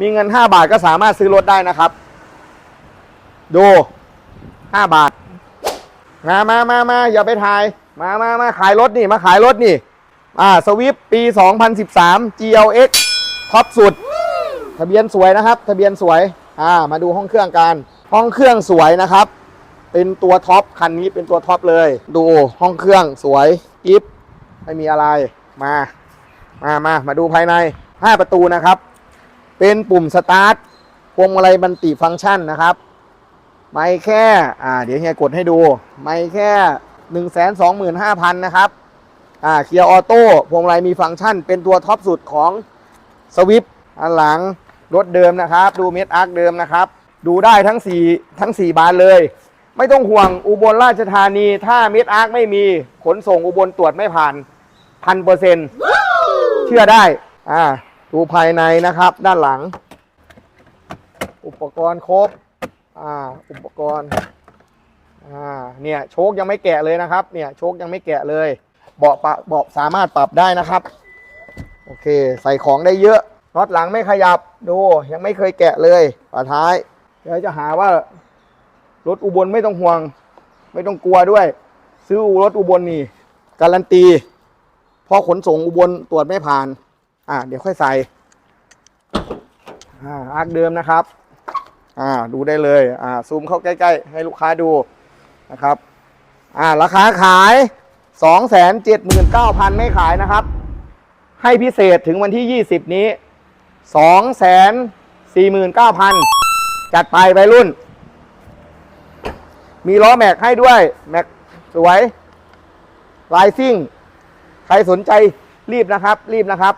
มีเงิน 5 บาทก็สามารถซื้อรถได้นะครับ ดู 5 บาท มามามามาอย่าไปถ่าย มามามาขายรถนี่ มาขายรถนี่ อ่าสวิฟปี 2013 GLX ท็อปสุด ทะเบียนสวยนะครับ ทะเบียนสวย อ่า มาดูห้องเครื่องกัน ห้องเครื่องสวยนะครับ เป็นตัวท็อป คันนี้เป็นตัวท็อปเลย ดูห้องเครื่องสวยกิฟไม่มีอะไร มา มามามาดูภายใน 5 ประตูนะครับ เป็นปุ่มสตาร์ทพวงมาลัยบันติฟังก์ชันนะครับ ไม่แค่อ่าเดี๋ยวเฮียกดให้ดู ไม่แค่1 2 5 0 0 0นะครับอ่าเคียร์ออโต้พวงมาลัยมีฟังก์ชัน เป็นตัวท็อปสุดของสวิฟอันหลังรถเดิมนะครับ ดูเม็ดอาร์คเดิมนะครับ ดูได้ทั้ง 4 ทั้ง 4 บานเลย ไม่ต้องห่วงอุบลราชธานี ถ้าเม็ดอาร์คไม่มีขนส่งอุบลตรวจไม่ผ่านพันเปอร์เซ็นต์เชื่อได้อ่า ดูภายในนะครับ ด้านหลัง อุปกรณ์ครบ อ่า อุปกรณ์ อ่า เนี่ยโชคยังไม่แกะเลยนะครับ เนี่ยโชคยังไม่แกะเลย เบาะปะเบาะสามารถปรับได้นะครับ โอเค ใส่ของได้เยอะ น็อตหลังไม่ขยับ ดูยังไม่เคยแกะเลยฝาท้าย เดี๋ยวจะหาว่ารถอุบลไม่ต้องห่วง ไม่ต้องกลัวด้วย ซื้อรถอุบลนี่ การันตีพอขนส่งอุบลตรวจไม่ผ่าน อ่าเดี๋ยวค่อยใส่อ่าอาร์คเดิมนะครับ อ่าดูได้เลย อ่าซูมเข้าใกล้ๆ ให้ลูกค้าดูนะครับ อ่าราคาขาย 279,000 ไม่ขายนะครับ ให้พิเศษถึงวันที่ 20 นี้ 249,000 จัดไปไปรุ่น มีล้อแม็กให้ด้วย แม็กสวยลายซิ่ง ใครสนใจรีบนะครับ รีบนะครับ